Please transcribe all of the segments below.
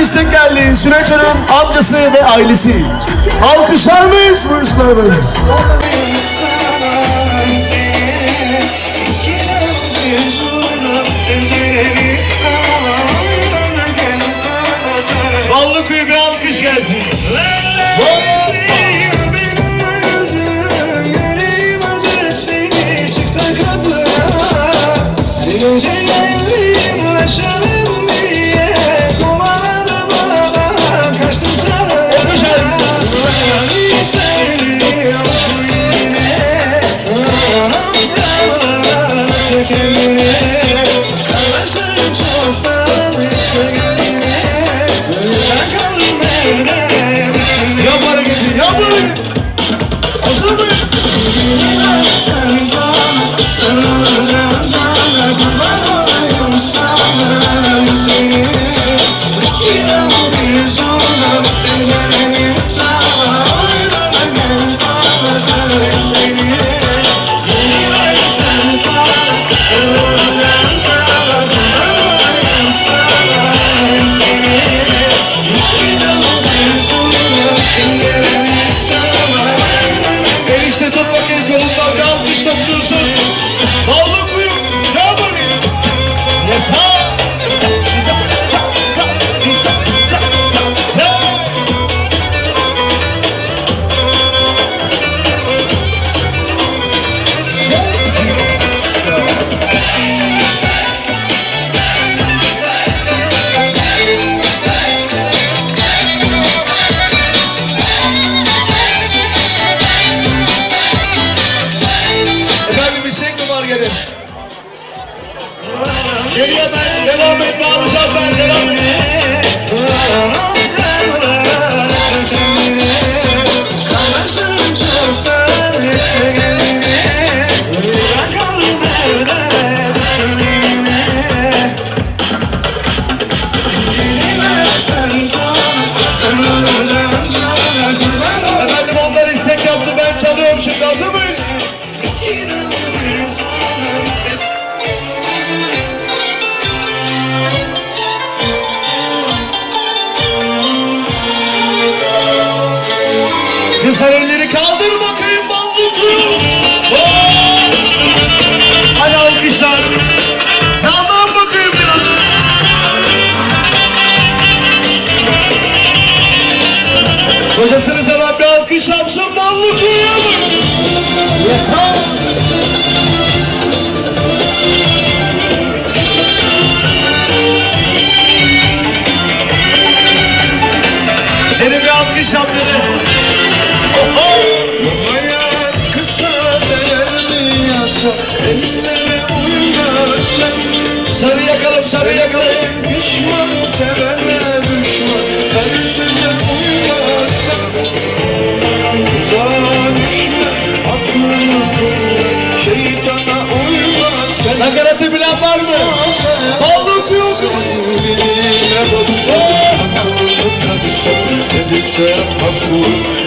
istek geldi. Süreç Hanım amcası ve ailesi. Alkışlar mıyız? Buyursunlar efendim. Ballıköy'e bir alkış gelsin. Gece geldim ulaşalım Geriye ben devam etme alacağım ben devam et. Efendim onlar istek yaptı ben çalıyorum şimdi hazır mıyız? Kızlar elleri kaldır bakayım ballıklı. Hadi alkışlar. Sallan bakayım biraz. Kocasını seven bir alkış yapsın ballıklıya mı? Yaşa. Yakalım. Pişman sevene düşman Her söze uymasın Tuzağa düşme aklını kullan Şeytana uymasın Nakaratı bilen var mı? Ballık yok. Birine baksın Akıllı taksın Ne dese haklı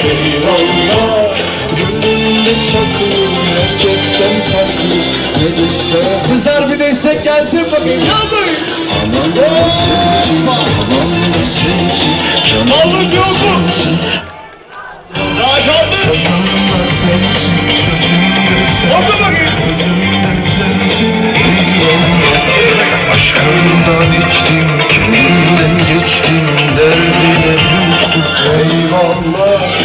Eyvallah Gönlümde saklı herkesten farklı ne dese Kızlar bir destek gelsin bakayım. Yandırın Aman da sensin, aman da sensin Canım da sensin Sözüm de sensin, sözüm de sensin Özüm de sensin, Aşkından içtim, kendimden geçtim Derdine düştüm, eyvallah.